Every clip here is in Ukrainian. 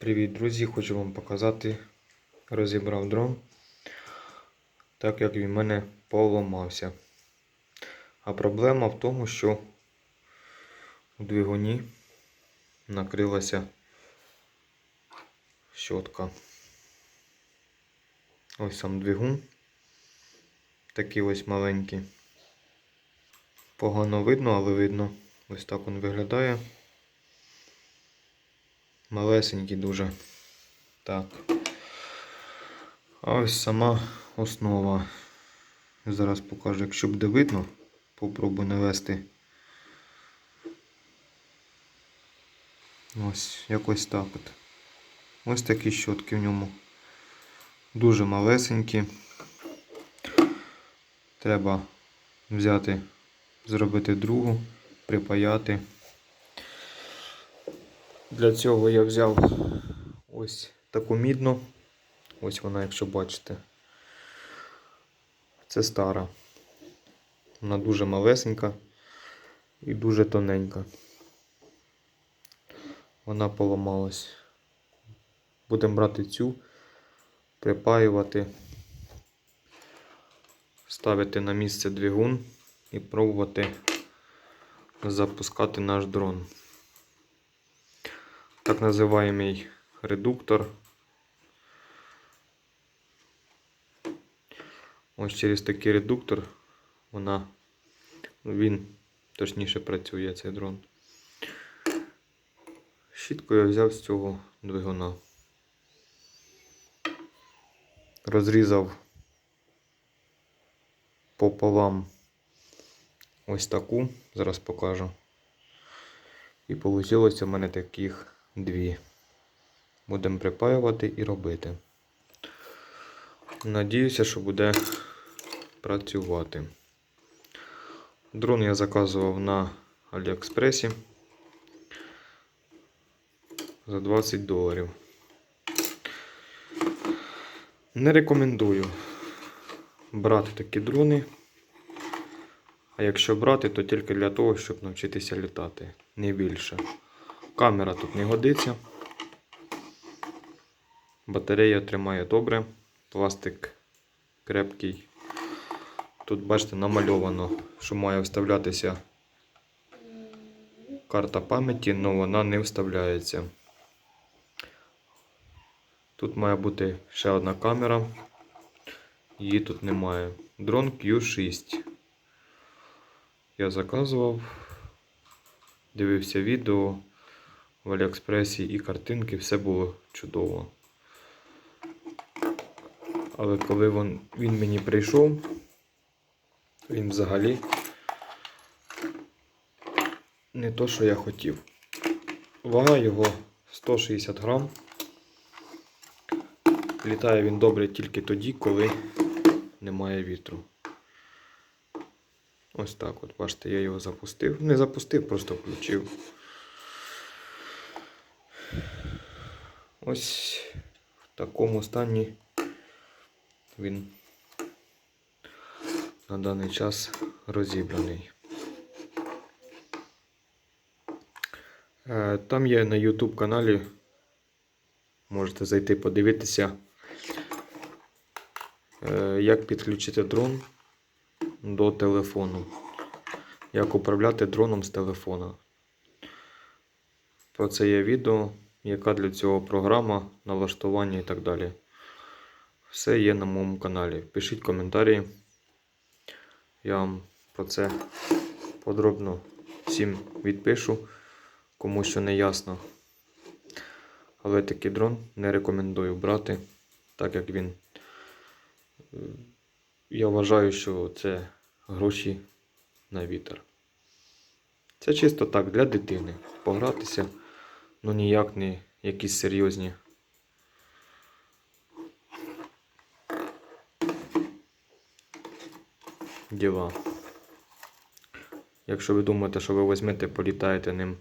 Привіт, друзі! Хочу вам показати, розібрав дрон, так як він в мене поламався. А проблема в тому, що у двигуні накрилася щотка. Ось сам двигун. Такий ось маленький. Погано видно, але видно. Ось так він виглядає. Малесенький дуже. Так. А ось сама основа. Зараз покажу, якщо буде видно, попробую навести. Ось, якось так от. Ось такі щотки в ньому. Дуже малесенькі. Треба взяти, зробити другу, припаяти. Для цього я взяв ось таку мідну. Ось вона, якщо бачите. Це стара. Вона дуже малесенька і дуже тоненька. Вона поламалась. Будемо брати цю, припаювати, ставити на місце двигун і пробувати запускати наш дрон так називаємий редуктор. Ось через такий редуктор вона, він точніше працює цей дрон. Щітку я взяв з цього двигуна. Розрізав пополам ось таку, зараз покажу. І вийшло у мене таких дві. Будемо припаювати і робити. Надіюся, що буде працювати. Дрон я заказував на Аліекспресі за 20 доларів. Не рекомендую брати такі дрони. А якщо брати, то тільки для того, щоб навчитися літати, не більше. Камера тут не годиться. Батарея тримає добре, пластик крепкий. Тут, бачите, намальовано, що має вставлятися карта пам'яті, але вона не вставляється. Тут має бути ще одна камера, її тут немає. Дрон Q6. Я заказував, дивився відео в Аліекспресі і картинки, все було чудово. Але коли він, він мені прийшов, він взагалі не то, що я хотів. Вага його 160 грам. Літає він добре тільки тоді, коли немає вітру. Ось так от, бачите, я його запустив. Не запустив, просто включив. Ось в такому стані він на даний час розібраний. Е, Там є на YouTube каналі. Можете зайти подивитися, е, як підключити дрон до телефону. Як управляти дроном з телефона. Про це є відео, яка для цього програма, налаштування і так далі. Все є на моєму каналі. Пишіть коментарі. Я вам про це подробно всім відпишу, кому що не ясно. Але такий дрон не рекомендую брати, так як він. е, Я вважаю, що це гроші на вітер. Це чисто так для дитини. Погратися, ну ніяк не якісь серйозні. Діла. Якщо ви думаєте, що ви візьмете, політаєте ним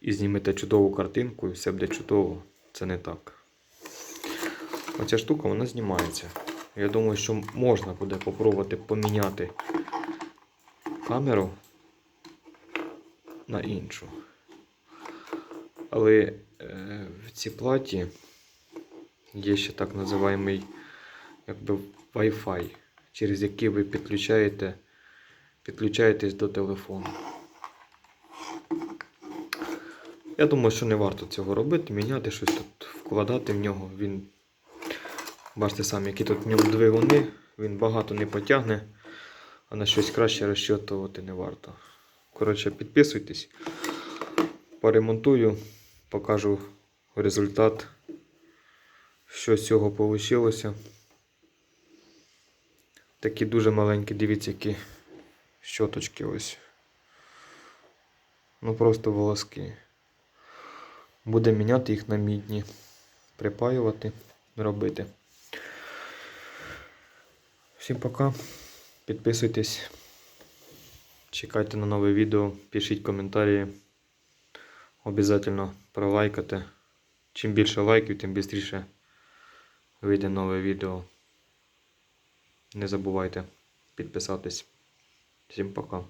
і знімете чудову картинку, і все буде чудово, це не так. Оця штука вона знімається. Я думаю, що можна буде попробувати поміняти камеру на іншу. Але е, в цій платі є ще так називаємий якби Wi-Fi, через який ви підключаєте, підключаєтесь до телефону. Я думаю, що не варто цього робити, міняти щось тут, вкладати в нього. Він, бачите самі, які тут в ньому двигуни, він багато не потягне, а на щось краще розчитувати не варто. Коротше, підписуйтесь, поремонтую, покажу результат, що з цього вийшло. Такі дуже маленькі, дивіться, які щоточки ось. Ну просто волоски. Буде міняти їх на мідні, припаювати, робити. Всім пока. Підписуйтесь. Чекайте на нове відео, пишіть коментарі. Обязательно пролайкати. Чим більше лайків, тим швидше вийде нове відео. Не забувайте підписатись. Всім пока.